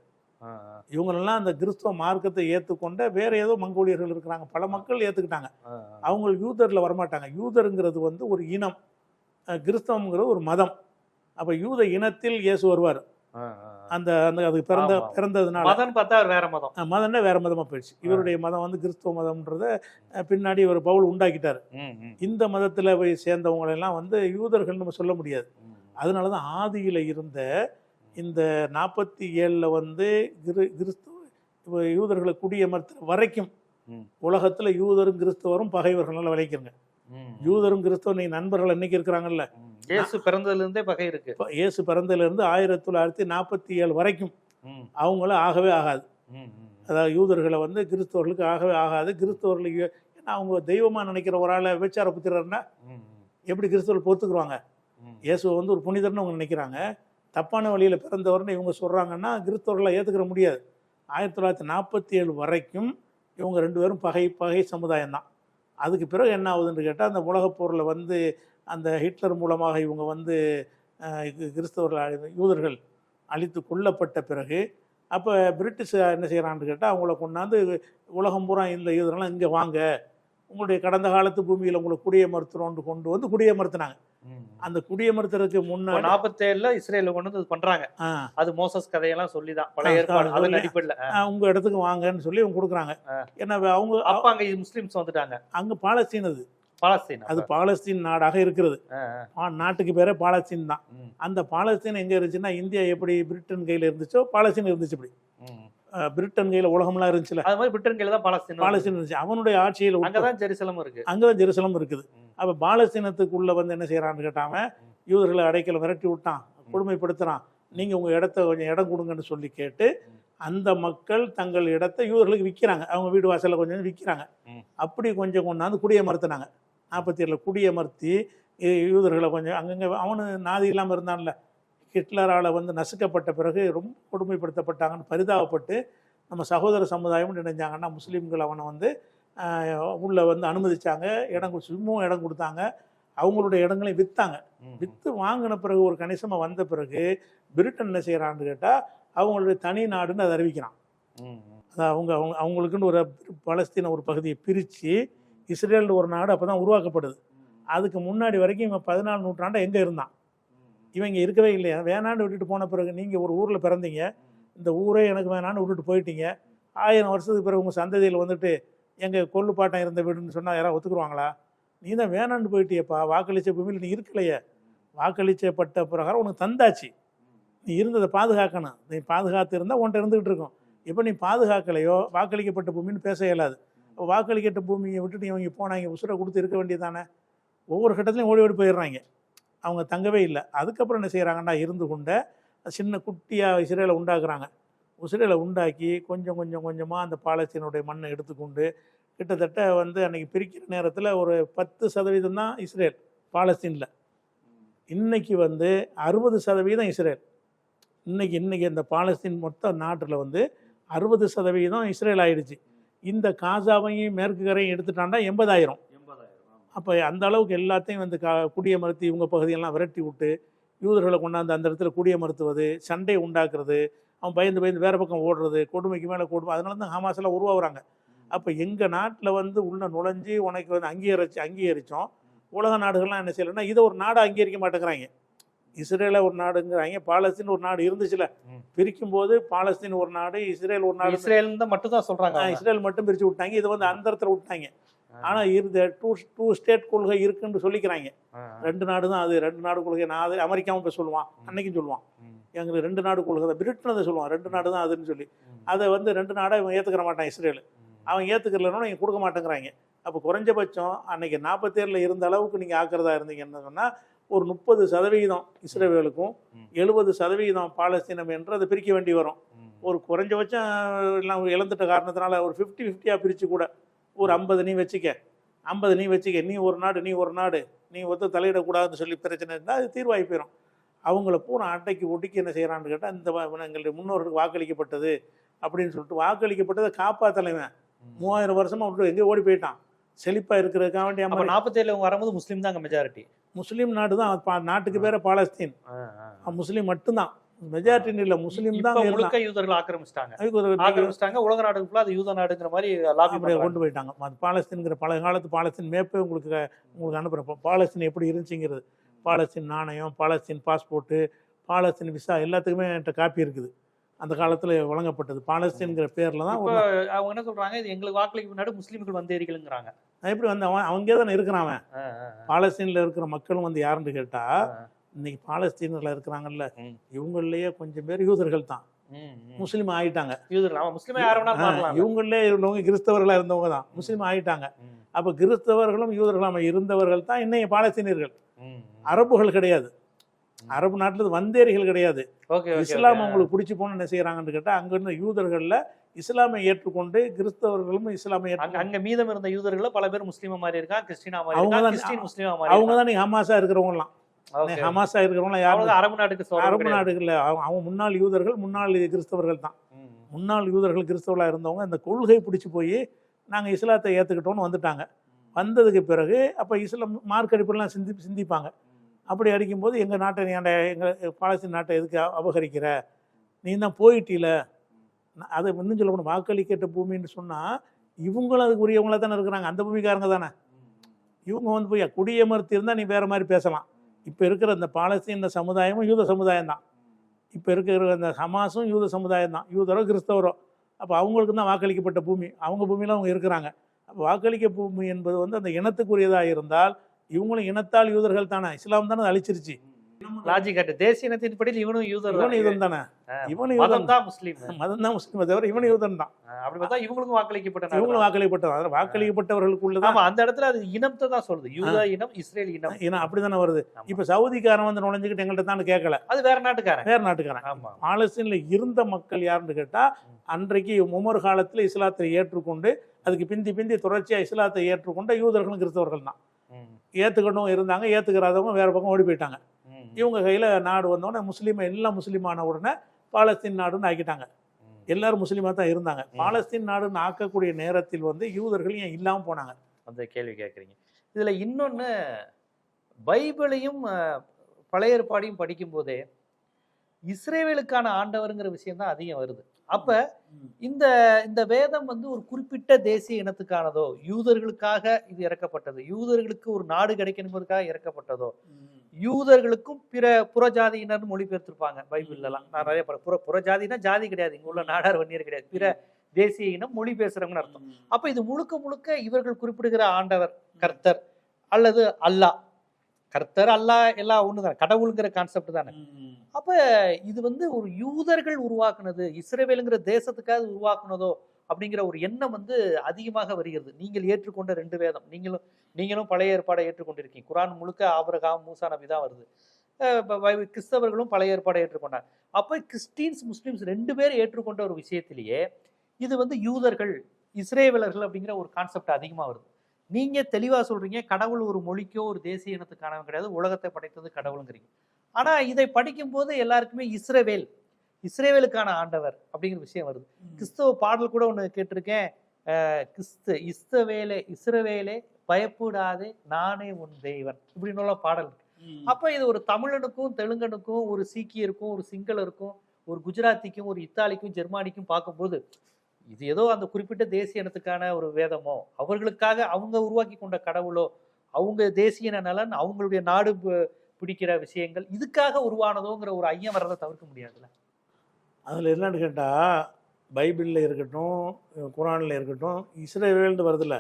இவங்களெல்லாம் அந்த கிறிஸ்தவ மார்க்கத்தை ஏற்றுக்கொண்ட வேற ஏதோ மங்கோலியர்கள் இருக்கிறாங்க பல மக்கள் ஏற்றுக்கிட்டாங்க. அவங்க யூதரில் வரமாட்டாங்க யூதருங்கிறது வந்து ஒரு இனம் கிறிஸ்தவங்கிறது ஒரு மதம் அப்போ யூத இனத்தில் இயேசு வருவார். அந்த அந்த அது பிறந்த. பிறந்ததுனால மதம் பார்த்தா அவர் வேற மதம் மதம்னா வேற மதமாக போயிடுச்சு இவருடைய மதம் வந்து கிறிஸ்தவ மதம்ன்றத பின்னாடி இவர் பவுல் உண்டாக்கிட்டார் இந்த மதத்தில் போய் சேர்ந்தவங்களெல்லாம் வந்து யூதர்கள் நம்ம சொல்ல முடியாது. அதனால தான் ஆதியில் இருந்த இந்த நாற்பத்தி ஏழில் வந்து கிரு கிறிஸ்துவ யூதர்களை குடியமர்த்துற வரைக்கும். உலகத்தில் யூதரும் கிறிஸ்தவரும் பகைவர்களால் விளைக்கிறங்க. யூதரும் கிறிஸ்தவரும் நீ நண்பர்கள் இன்னைக்கு இருக்கிறாங்கல்ல. இயேசு பிறந்ததுல இருந்தே பகை இருக்கு. இயேசு பிறந்ததுலேருந்து ஆயிரத்தி தொள்ளாயிரத்தி நாற்பத்தி ஏழு வரைக்கும் ம், அவங்கள ஆகவே ஆகாது. அதாவது யூதர்களை வந்து கிறிஸ்தவர்களுக்கு ஆகவே ஆகாது. கிறிஸ்தவர்களுக்கு ஏன்னா அவங்க தெய்வமாக நினைக்கிற ஒரு ஆளை விபச்சார புத்திரர்னா. எப்படி கிறிஸ்தவர்கள் பொறுத்துக்குருவாங்க. இயேசுவை வந்து ஒரு புனிதர்னு அவங்க நினைக்கிறாங்க. தப்பான வழியில் பிறந்தவர்னு இவங்க சொல்கிறாங்கன்னா கிறிஸ்தவர்களை ஏற்றுக்கிற முடியாது. ஆயிரத்தி தொள்ளாயிரத்தி நாற்பத்தி ஏழு வரைக்கும் இவங்க ரெண்டு பேரும் பகை பகை சமுதாயம் தான் அதுக்கு பிறகு என்ன ஆகுதுன்னு கேட்டால் அந்த உலகப் போரில் வந்து அந்த ஹிட்லர் மூலமாக இவங்க வந்து கிறிஸ்தவர்கள் யூதர்கள் அழித்து கொல்லப்பட்ட பிறகு அப்போ பிரிட்டிஷ் என்ன செய்கிறான்னு கேட்டால் அவங்கள கொண்டாந்து உலகம் பூரா இந்த யூதரெல்லாம் இங்கே வாங்க உங்களுடைய கடந்த காலத்து பூமியில் உங்களை குடியமர்த்துறோன்னு கொண்டு வந்து குடியமர்த்தினாங்க. அந்த குடியமர்த்துறதுக்கு முன்னாடி நாற்பத்தேழுல இஸ்ரேல கொண்டு வந்து பண்றாங்க. அது மோசஸ் கதையெல்லாம் சொல்லிதான். ஆ, பழைய ஏற்பாடு. சொல்லி- அடிப்படையில உங்க இடத்துக்கு வாங்கன்னு சொல்லி அவங்க கொடுக்குறாங்க. ஏன்னா அவங்க அப்ப அங்க முஸ்லிம்ஸ் வந்துட்டாங்க. அங்க பாலஸ்தீன் அது. பாலஸ்தீன் அது. பாலஸ்தீன் நாடாக இருக்கிறது. நாட்டுக்கு பேரே பாலஸ்தீன் தான். அந்த பாலஸ்தீன் எங்க இருந்துச்சுன்னா இந்தியா எப்படி பிரிட்டன் கையில இருந்துச்சோ பாலஸ்தீன் இருந்துச்சு இப்படி. பிரிட்டன் கையில உலகம்லாம் இருந்துச்சுல. அது மாதிரி பிரிட்டன் கையில தான் பாலஸ்தீன். பாலஸ்தீன் இருந்துச்சு. அவனுடைய ஆட்சியில் அங்கதான் ஜெருசலம் இருக்கு. அங்கதான் ஜெருசலம் இருக்குது. அப்ப பாலஸ்தீனத்துக்குள்ள வந்து என்ன செய்யறான்னு கேட்டாம ம். யூதர்களை அடைக்கல விரட்டி விட்டான். கொடுமைப்படுத்துறான். நீங்க உங்க இடத்த கொஞ்சம் இடம் கொடுங்கன்னு சொல்லி கேட்டு. அந்த மக்கள் தங்கள் இடத்தை யூதர்களுக்கு விற்கிறாங்க அவங்க வீடு வாசல்ல கொஞ்சம் விற்கிறாங்க. அப்படி கொஞ்சம் கொண்டாந்து குடியமர்த்தினாங்க. நாற்பத்தி ஏழில் குடியமர்த்தி யூதர்களை கொஞ்சம் அங்கங்கே அவனு நாதி இல்லாமல் இருந்தான்ல. ஹிட்லரால் வந்து நசுக்கப்பட்ட பிறகு ரொம்ப கொடுமைப்படுத்தப்பட்டாங்கன்னு பரிதாபப்பட்டு நம்ம சகோதர சமுதாயம் நினைஞ்சாங்கன்னா முஸ்லீம்கள் அவனை வந்து உள்ள வந்து அனுமதிச்சாங்க. இடம் சும்மாவும் இடம் கொடுத்தாங்க. அவங்களுடைய இடங்களையும் விற்றாங்க விற்று வாங்கின பிறகு ஒரு கணிசமாக வந்த பிறகு பிரிட்டன் என்ன செய்கிறான்னு கேட்டால் அவங்களுடைய தனி நாடுன்னு அதை அறிவிக்கிறான். அதான் அவங்க அவங்க அவங்களுக்குன்னு ஒரு பலஸ்தீன ஒரு பகுதியை பிரித்து இஸ்ரேல் ஒரு நாடு அப்போ தான் உருவாக்கப்படுது. அதுக்கு முன்னாடி வரைக்கும் இவன் பதினாலு நூற்றாண்டை எங்கே இருந்தான்? இவன் இங்கே இருக்கவே இல்லையா? வேணான்னு விட்டுட்டு போன பிறகு நீங்கள் ஒரு ஊரில் பிறந்தீங்க. இந்த ஊரே எனக்கு வேணான்னு விட்டுட்டு போயிட்டீங்க. ஆயிரம் வருஷத்துக்கு பிறகு உங்கள் சந்ததியில் வந்துட்டு எங்கள் கொல்லுப்பாட்டம் இருந்த வீடுன்னு சொன்னால் யாராவது ஒத்துக்குருவாங்களா? நீ தான் வேணான்னு போயிட்டியப்பா. வாக்களிச்ச பூமியில் நீ இருக்கலையே. வாக்களிச்சப்பட்ட பிரகாரம் உனக்கு தந்தாச்சு. நீ இருந்ததை பாதுகாக்கணும். நீ பாதுகாத்து இருந்தால் உன்கிட்ட இருந்துகிட்டு இருக்கும். இப்போ நீ பாதுகாக்கலையோ? வாக்களிக்கப்பட்ட பூமின்னு பேச இயலாது. வாக்களிக்கிட்ட பூமியை விட்டுட்டு இவங்க போனாங்க உசுரை கொடுத்து இருக்க வேண்டியதானே ஒவ்வொரு கட்டத்துலையும் ஓடி ஓடி போயிடுறாங்க. அவங்க தங்கவே இல்லை. அதுக்கப்புறம் என்ன செய்கிறாங்கன்னா இருந்து கொண்ட சின்ன குட்டியாக இஸ்ரேலை உண்டாக்குறாங்க. இஸ்ரேலை உண்டாக்கி கொஞ்சம் கொஞ்சம் கொஞ்சமாக அந்த பாலஸ்தீனுடைய மண்ணை எடுத்துக்கொண்டு கிட்டத்தட்ட வந்து அன்னைக்கு பிரிக்கிற நேரத்தில் ஒரு பத்து சதவீதம் தான் இஸ்ரேல் பாலஸ்தீனில். இன்னைக்கு வந்து அறுபது சதவீதம் இஸ்ரேல். இன்னைக்கு இன்னைக்கு இந்த பாலஸ்தீன் மொத்த நாட்டில் வந்து அறுபது சதவீதம் இஸ்ரேல் ஆயிடுச்சு. இந்த காசாவையும் மேற்கு கரையும் எடுத்துட்டாண்டா எண்பதாயிரம். அப்போ அந்த அளவுக்கு எல்லாத்தையும் வந்து கா குடியமர்த்தி இவங்க பகுதியெல்லாம் விரட்டி விட்டு யூதர்களை கொண்டாந்து அந்த இடத்துல குடியமர்த்துவது சண்டை உண்டாக்குறது அவன் பயந்து பயந்து வேறு பக்கம் ஓடுறது கொடுமைக்கு மேலே கொடுமை அதனால தான் ஹமாஸ் எல்லாம் உருவாகுறாங்க. அப்போ எங்கள் நாட்டில் வந்து உள்ள நுழைஞ்சு உனக்கு வந்து அங்கீகரிச்சு அங்கீகரித்தோம் உலக நாடுகள்லாம் என்ன செய்யலைன்னா இதை ஒரு நாடு அங்கீகரிக்க மாட்டேங்கிறாங்க. இஸ்ரேலை ஒரு நாடுங்கிறாங்க. பாலஸ்தீன் ஒரு நாடு இருந்துச்சுல. பிரிக்கும் போது பாலஸ்தீன் ஒரு நாடு இஸ்ரேல் ஒரு நாடு. இஸ்ரேல் மட்டும் தான் சொல்றாங்க. இஸ்ரேல் மட்டும் பிரித்து விட்டாங்க. இது வந்து அந்தரத்தில் விட்டாங்க. ஆ, ஆனால் இருந்த டூ டூ ஸ்டேட் கொள்கை இருக்குன்னு சொல்லிக்கிறாங்க. ரெண்டு நாடு தான் அது. ரெண்டு நாடு கொள்கை. நான் அது அமெரிக்காவும் இப்போ சொல்லுவான். அன்னைக்கும் சொல்லுவான். எங்களுக்கு ரெண்டு நாடு கொள்கை தான். பிரிட்டன் அதை சொல்லுவான். ரெண்டு நாடு தான் அதுன்னு சொல்லி. அதை வந்து ரெண்டு நாடாக இவன் ஏற்றுக்கிற மாட்டான் இஸ்ரேல். அவன் ஏற்றுக்கலன்னு இங்கே கொடுக்க மாட்டேங்கிறாங்க. அப்போ குறைஞ்சபட்சம் அன்னைக்கு நாற்பத்தேழில் இருந்த அளவுக்கு நீங்கள் ஆக்கிறதா இருந்தீங்கன்னு சொன்னால் ஒரு முப்பது சதவிகிதம் இஸ்ரேலுக்கும் ம். எழுபது சதவிகிதம் பாலஸ்தீனம் என்று அதை பிரிக்க வேண்டி வரும். ஒரு குறைஞ்சபட்சம் எல்லாம் இழந்துட்ட காரணத்தினால ஒரு ஃபிஃப்டி ஃபிஃப்டியாக பிரித்து கூட. ஒரு ஐம்பது நீ வச்சுக்க. ஐம்பது நீ வச்சுக்க. நீ ஒரு நாடு நீ ஒரு நாடு. நீ ஒத்து தலையிடக்கூடாதுன்னு சொல்லி பிரச்சனை இருந்தால் அது தீர்வாகி போயிடும் அவங்கள பூரா அட்டைக்கு ஒடுக்கி என்ன செய்கிறான்னு கேட்டால் இந்த எங்களுடைய முன்னோர்களுக்கு வாக்களிக்கப்பட்டது அப்படின்னு சொல்லிட்டு வாக்களிக்கப்பட்டதை காப்பாத்தலைவன். மூவாயிரம் வருஷமா விட்டு எங்கேயோ ஓடி போயிட்டான். செழிப்பா இருக்கிறதுக்காக வேண்டிய அப்ப நாற்பத்தேழுல அவங்க வரும்போது முஸ்லீம் தான் மெஜாரிட்டி முஸ்லீம் நாடு தான். பா- நாட்டுக்கு பேர பாலஸ்தீன். முஸ்லீம் மட்டும்தான். மெஜாரிட்டி இல்ல முஸ்லீம் தான். முழுக்க யூதர்கள் ஆக்கிரமிச்சிட்டாங்க. ஆக்கிரமிச்சிட்டாங்க. உலக நாடுகள் ஃபுல்லா அது யூத நாடுங்கிற மாதிரி லாபி அப்படியே கொண்டு போயிட்டாங்க. மத்த பாலஸ்தீன்ங்கிற பல காலத்து பாலஸ்தீன் மேப்பே உங்களுக்கு உங்களுக்கு அனுப்புகிறேன் பாலஸ்தீன் எப்படி இருந்துச்சுங்கிறது. பாலஸ்தீன் நாணயம் பாலஸ்தீன் பாஸ்போர்ட்டு பாலஸ்தீன் விசா எல்லாத்துக்குமே என்கிட்ட காப்பி இருக்குது. அந்த காலத்தில் வழங்கப்பட்டது. பாலஸ்தீன்கிற பேரில் தான் அவங்க என்ன சொல்றாங்க? இது எங்களுக்கு வாக்களிக்கு முன்னாடி முஸ்லீம்கள் வந்தேரிகள்ங்கிறாங்க நான் எப்படி வந்து அவன் அவங்க தானே இருக்கிறான் அவன். பாலஸ்தீனில் இருக்கிற மக்களும் வந்து யாருன்னு கேட்டால் இன்னைக்கு பாலஸ்தீனில் இருக்கிறாங்கல்ல ம். இவங்களே கொஞ்சம் பேர் யூதர்கள் தான். முஸ்லீம் ஆயிட்டாங்க. இவங்களே இருந்தவங்க கிறிஸ்தவர்களாக இருந்தவங்க தான். முஸ்லீம் ஆயிட்டாங்க. அப்போ கிறிஸ்தவர்களும் யூதர்களும் இருந்தவர்கள் தான் இன்னைய பாலஸ்தீனியர்கள். அரபுகள் கிடையாது. அரபு நாட்டில் வந்தேரிகள் கிடையாது. இஸ்லாம் அவங்களுக்கு பிடிச்சி போன என்ன செய்யறாங்கன்னு கேட்டால் அங்க இருந்த யூதர்கள்ல இஸ்லாமை ஏற்றுக்கொண்டு கிறிஸ்தவர்களும் இஸ்லாமை அங்க மீதம் இருந்த யூதர்கள்ல பல பேர் முஸ்லீமா மாறி இருக்காங்க கிறிஸ்டினா மாறி அவங்க தான் முஸ்லீமா மாறி அவங்க தான் நீங்க ஹமாஸா இருக்கிறவங்களாம். ஹமாஸா இருக்கிறவங்களாம் யாரும் அரபு நாட்டுக்கு அரபு. நாடுகள்ல அவங்க முன்னாள் யூதர்கள் முன்னாள் கிறிஸ்தவர்கள் தான். முன்னாள் யூதர்கள் கிறிஸ்தவர்களாக இருந்தவங்க அந்த கொள்கை பிடிச்சி போய் நாங்கள் இஸ்லாத்தை ஏற்றுக்கிட்டோம்னு வந்துட்டாங்க. வந்ததுக்கு பிறகு அப்போ இஸ்லாம் மார்க் அடிப்படைலாம் சிந்தி சிந்திப்பாங்க. அப்படி அடிக்கும்போது எங்கள் நாட்டை நீ ஏன்டா எங்கள் பாலஸ்தீன் நாட்டை எதுக்கு அபகரிக்கிற? நீ தான் போயிட்டீல. ந- அதை இன்னும் சொல்ல போனால் வாக்களிக்கட்ட பூமின்னு சொன்னால் இவங்களும் அதுக்கு உரியவங்களாக தானே இருக்கிறாங்க. அந்த பூமிக்காரங்க தானே. இவங்க வந்து போய் குடியமர்த்தி இருந்தால் நீ வேறு மாதிரி பேசலாம். இப்போ இருக்கிற இந்த பாலஸ்தீன சமுதாயமும் யூத சமுதாயம் தான். இப்போ இருக்கிற அந்த ஹமாஸும் யூத சமுதாயம் தான். யூதரோ கிறிஸ்தவரோ. அப்போ அவங்களுக்கு தான் வாக்களிக்கப்பட்ட பூமி. அவங்க பூமியில் அவங்க இருக்கிறாங்க. அப்போ வாக்களிக்க பூமி என்பது வந்து அந்த இனத்துக்குரியதாக இருந்தால் இவங்களும் இனத்தால் யூதர்கள் தானே? இஸ்லாம் தானே அழிச்சிருச்சு. லாஜிக் கட்டு. தேசிய இனத்தின் படி இவனும் யூதர் இவனும் யூதன் தானே. இவனும் யூதன். தான் முஸ்லீம். மதம் தான் முஸ்லீமை. தவிர இவனும் யூதன் தான். அப்படி பார்த்தா இவங்களுக்கும் வாக்களிக்கப்பட்ட இவங்களும் அதாவது வாக்களிக்கப்பட்டவர்களுக்குள்ளதான் ஆமா அந்த இடத்துல அது இனத்தை தான் சொல்லுது. யூத இனம் இஸ்ரேல் இனம். இனம் அப்படி தானே வருது. இப்போ சவுதிக்காரன் வந்து நுழைஞ்சுக்கிட்டு எங்கள்கிட்ட தான் கேட்கல. அது வேற நாட்டுக்காரன். வேறு நாட்டுக்காரன். ஆமா. பாலஸ்தீனில் இருந்த மக்கள் யாருன்னு கேட்டால் அன்றைக்கு உமர் காலத்தில் இஸ்லாத்தை ஏற்றுக்கொண்டு அதுக்கு பிந்தி பிந்தி தொடர்ச்சியாக இஸ்லாத்தை ஏற்றுக்கொண்ட யூதர்களும் கிறிஸ்தவர்கள் தான். ஏற்றுக்கணும் இருந்தாங்க ஏற்றுக்கிறாதவங்க வேறு பக்கம் ஓடி போயிட்டாங்க. இவங்க கையில் நாடு வந்தோடனே முஸ்லீம் எல்லாம் முஸ்லீமான உடனே பாலஸ்தீன் நாடுன்னு ஆக்கிட்டாங்க. எல்லாரும் முஸ்லீமாக தான் இருந்தாங்க. பாலஸ்தீன் நாடுன்னு ஆக்கக்கூடிய நேரத்தில் வந்து யூதர்கள் ஏன் இல்லாமல் போனாங்க அந்த கேள்வி கேட்குறீங்க இதுல இன்னொன்னு பைபிளையும் பழைய ஏற்பாடையும் படிக்கும் போதே இஸ்ரேவேலுக்கான ஆண்டவருங்கிற விஷயம் தான் அதிகம் வருது அப்ப இந்த இந்த வேதம் வந்து ஒரு குறிப்பிட்ட தேசிய இனத்துக்கானதோ யூதர்களுக்காக இது இறக்கப்பட்டது. யூதர்களுக்கு ஒரு நாடு கிடைக்கணுங்கிறதுக்காக இறக்கப்பட்டதோ யூதர்களுக்கும் பிற புறஜாதியினர் மொழிபெயர்த்திருப்பாங்க பைபிள்ல எல்லாம் நான் நிறைய புற புறஜாதினா ஜாதி கிடையாது. இங்க உள்ள நாடார் வன்னியர் கிடையாது. பிற தேசிய இனம் மொழி பேசுறவங்கன்னு அர்த்தம். அப்ப இது முழுக்க முழுக்க இவர்கள் குறிப்பிடுகிற ஆண்டவர் கர்த்தர் அல்லது அல்லாஹ். கர்த்தர் அல்லாஹ் எல்லாம் ஒண்ணுதான். கடவுளுங்கிற கான்செப்ட் தானே. அப்ப இது வந்து ஒரு யூதர்கள் உருவாக்குனது இஸ்ரேவேலுங்கிற தேசத்துக்காக உருவாக்குனதோ அப்படிங்கிற ஒரு எண்ணம் வந்து அதிகமாக வருகிறது. நீங்கள் ஏற்றுக்கொண்ட ரெண்டு வேதம். நீங்களும் நீங்களும் பழைய ஏற்பாடை ஏற்றுக்கொண்டிருக்கீங்க. குரான் முழுக்க ஆபிரகாம் மூசா நபி தான் வருது. கிறிஸ்தவர்களும் பழைய ஏற்பாடை ஏற்றுக்கொண்டாங்க. அப்ப கிறிஸ்டின்ஸ் முஸ்லிம்ஸ் ரெண்டு பேர் ஏற்றுக்கொண்ட ஒரு விஷயத்திலேயே இது வந்து யூதர்கள் இஸ்ரேவேலர்கள் அப்படிங்கிற ஒரு கான்செப்ட் அதிகமா வருது. நீங்க தெளிவா சொல்றீங்க கடவுள் ஒரு மொழிக்கோ ஒரு தேசிய இனத்துக்கானவன் கிடையாது. உலகத்தை படைத்தது கடவுளுங்கிறீங்க. ஆனா இதை படிக்கும்போது எல்லாருக்குமே இஸ்ரவேல் இஸ்ரேவேலுக்கான ஆண்டவர் அப்படிங்கிற விஷயம் வருது. கிறிஸ்தவ பாடல் கூட ஒன்று கேட்டிருக்கேன். அஹ் கிறிஸ்து இஸ்தவேலே இஸ்ரவேலே பயப்படாதே நானே உன் தேவன் இப்படின்னு உள்ள பாடல் இருக்கு. அப்ப இது ஒரு தமிழனுக்கும் தெலுங்கனுக்கும் ஒரு சீக்கியருக்கும் ஒரு சிங்களருக்கும் ஒரு குஜராத்திக்கும் ஒரு இத்தாலிக்கும் ஜெர்மானிக்கும் பார்க்கும்போது இது ஏதோ அந்த குறிப்பிட்ட தேசிய இனத்துக்கான ஒரு வேதமோ? அவர்களுக்காக அவங்க உருவாக்கி கொண்ட கடவுளோ? அவங்க தேசிய நலன் அவங்களுடைய நாடு பிடிக்கிற விஷயங்கள் இதுக்காக உருவானதோங்கிற ஒரு ஐயம் வர்றதை தவிர்க்க முடியாதுல்ல? அதில் என்னன்னு கேட்டால் பைபிளில் இருக்கட்டும் குரானில் இருக்கட்டும் இஸ்ரேவேல்னு வருதுல்ல.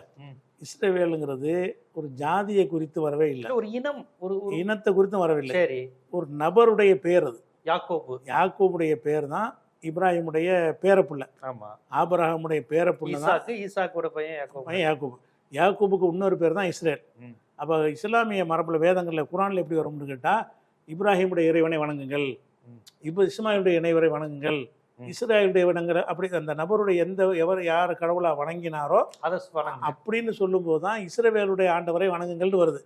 இஸ்ரேவேலுங்கிறது ஒரு ஜாதியை குறித்து வரவே இல்லை. ஒரு இனம் ஒரு ஒரு இனத்தை குறித்தும் வரவில்லை. சரி. ஒரு நபருடைய பேர் அது. யாக்கோபு. யாக்கூபுடைய பேர் தான் இப்ராஹிமுடைய பேரப்புள்ள. ஆமா. ஆபிரகாமுடைய பேரப்புள்ள தான் ஈசாக்கு ஈசாக்கோட பையன் பையன் யாக்கூபு. யாக்கூபுக்கு இன்னொரு பேர் தான் இஸ்ரேல். அப்போ இஸ்லாமிய மரபில் வேதங்களில் குரானில் எப்படி வரும்னு கேட்டால் இப்ராஹிமுடைய இறைவனை வணங்குங்கள். இப்போ இஸ்மாயிலுடைய இணைவரை வணங்குங்கள். இஸ்ராயலுடைய வணங்குற அப்படி அந்த நபருடைய எந்த எவர் யார் கடவுளா வணங்கினாரோ அதை அப்படின்னு சொல்லும்போது தான் இஸ்ரவேலுடைய ஆண்டவரை வணங்குங்கள்னு வருது.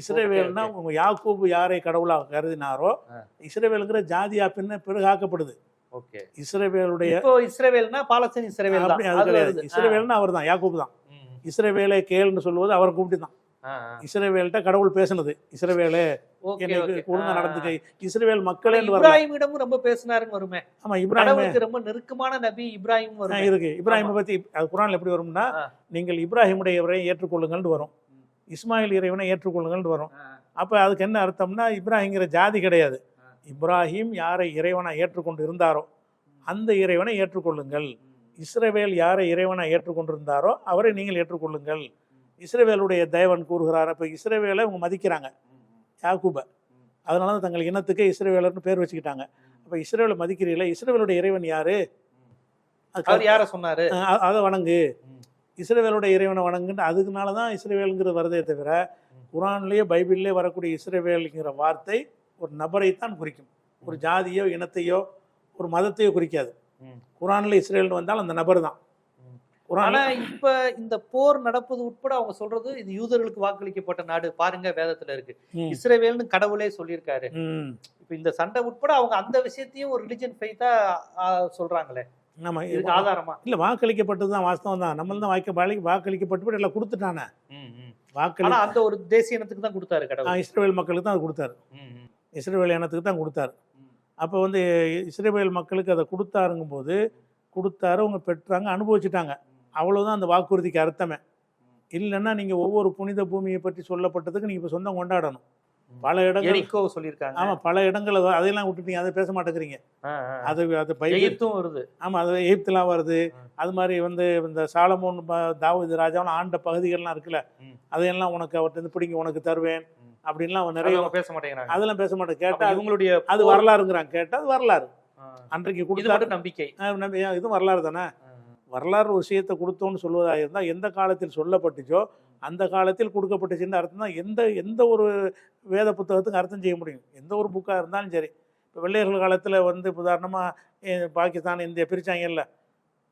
இஸ்ரவேல்னா யாக்கூபு யாரை கடவுளா கருதினாரோ. இஸ்ரவேலுங்கிற ஜாதியா பின்ன பிறகாக்கப்படுது ஓகே இஸ்ரவேலுடைய இப்போ இஸ்ரேவேல்னா பாலஸ்தீன் இஸ்ரேவேல் அப்படி அது கிடையாது. இஸ்ரவேல்னா அவர் தான் யாக்கூப் தான். இஸ்ரவேலை கேள்னு சொல்லுவது அவரை கூப்பிட்டு தான். இஸ்ரவேல்கிட்ட கடவுள் பேசுனது இஸ்ரவேலே. ஒழுங்கா நடந்துக்க. இஸ்ரவேல் மக்களே இப்ராஹிமிடமும் ரொம்ப பேசினாருன்னு வருமே ஆமா இப்ராஹிம் ரொம்ப நெருக்கமான நபி இப்ராஹிம் இருக்கு இப்ராஹிமை பத்தி அது குரான்ல எப்படி வரும்னா. நீங்கள் இப்ராஹிமுடைய இறைவனை ஏற்றுக்கொள்ளுங்கள்னு வரும். இஸ்மாயில் இறைவனை ஏற்றுக்கொள்ளுங்கள்னு வரும் அப்ப அதுக்கு என்ன அர்த்தம்னா இப்ராஹிங்கிற ஜாதி கிடையாது. இப்ராஹிம் யாரை இறைவனா ஏற்றுக்கொண்டு இருந்தாரோ அந்த இறைவனை ஏற்றுக்கொள்ளுங்கள். இஸ்ரவேல் யாரை இறைவனா ஏற்றுக்கொண்டிருந்தாரோ அவரை நீங்கள் ஏற்றுக்கொள்ளுங்கள் இஸ்ரவேலுடைய தேவன் கூறுகிறார் அப்ப இஸ்ரவேலை அவங்க மதிக்கிறாங்க யாக்கூப அதனால தான் தங்கள் இனத்துக்கு இஸ்ரவேலர்னு பேர் வச்சுக்கிட்டாங்க அப்ப இஸ்ரவேலை மதிக்கிறீங்களா இஸ்ரவேலுடைய இறைவன் யாரு அது அவர் யார சொன்னாரு அதை வணங்கு ம். இஸ்ரவேலோட இறைவனை வணங்குன்னு அதுக்குனால தான் இஸ்ரவேலுங்கிறது வருதே தவிர. குரான்லேயே பைபிள்லேயே வரக்கூடிய இஸ்ரவேலுங்கிற வார்த்தை ஒரு நபரைத்தான் குறிக்கும். ஒரு ஜாதியோ இனத்தையோ ஒரு மதத்தையோ குறிக்காது. குரான்ல இஸ்ரேல்னு வந்தால் அந்த நபர் தான் ஆனா இப்ப இந்த போர் நடப்பது உட்பட அவங்க சொல்றது இது யூதர்களுக்கு வாக்களிக்கப்பட்ட நாடு. பாருங்க வேதத்துல இருக்கு. இஸ்ரேவேல்னு கடவுளே சொல்லியிருக்காரு. இப்ப இந்த சண்டை உட்பட அவங்க அந்த விஷயத்தையும் ஒரு ரிலிஜன் ஃபெய்த்தா சொல்றாங்களே. இது இதுக்கு ஆதாரமா? இல்ல வாக்களிக்கப்பட்டது தான் வாஸ்தவம் தான். நம்மள தான் வாய்க்க வாழி வாக்களிக்கப்பட்டு எல்லாம் கொடுத்துட்டானே. வாக்களி அந்த ஒரு தேசிய இனத்துக்கு தான் கொடுத்தாரு கடவுள். இஸ்ரேல் மக்களுக்கு தான் அது கொடுத்தாரு. இஸ்ரேல் இனத்துக்கு தான் கொடுத்தாரு. அப்போ வந்து இஸ்ரேல் மக்களுக்கு அதை கொடுத்தாருங்கும் போது கொடுத்தாரு அவங்க பெற்றாங்க அனுபவிச்சுட்டாங்க அவ்வளவுதான் அந்த வாக்குறுதிக்கு அர்த்தமே இல்லைன்னா நீங்க ஒவ்வொரு புனித பூமியை பற்றி சொல்லப்பட்டதுக்கு நீங்க இப்போ சொந்தம் கொண்டாடணும் பல இடங்கள் சொல்லியிருக்காங்க ஆமா பல இடங்கள் அது- அதையெல்லாம் விட்டுட்டீங்க அதை பேச மாட்டேங்கிறீங்க. அது அது எகிப்தும் வருது ஆமா அது எகிப்துலாம் வருது. அது மாதிரி வந்து இந்த சாலமோன் தாவீது ராஜாவும் ஆண்ட பகுதிகள்லாம் இருக்குல்ல. அதையெல்லாம் உனக்கு அவர்கிட்ட பிடிங்க உனக்கு தருவேன். அப்படின்லாம் நிறைய பேச மாட்டேங்கிறாங்க. அதெல்லாம் பேச மாட்டேன். அப்ப கேட்டா இவங்களுடைய அது வரலாறுங்கிறாங்க. கேட்டா அது வரலாறு. அன்றைக்கு இது கொடுத்தாரு. நம்பிக்கை. இதுவும் வரலாறு தானே? வரலாறு விஷயத்தை கொடுத்தோம்னு சொல்வதாக இருந்தால் எந்த காலத்தில் சொல்லப்பட்டுச்சோ அந்த காலத்தில் கொடுக்கப்பட்டுச்சுன்னு அர்த்தம் தான் எந்த எந்த ஒரு வேத புத்தகத்துக்கு அர்த்தம் செய்ய முடியும். எந்த ஒரு புக்காக இருந்தாலும் சரி. இப்போ வெள்ளையர்கள் காலத்தில் வந்து உதாரணமாக பாகிஸ்தான் இந்தியா பிரிச்சாங்கல்ல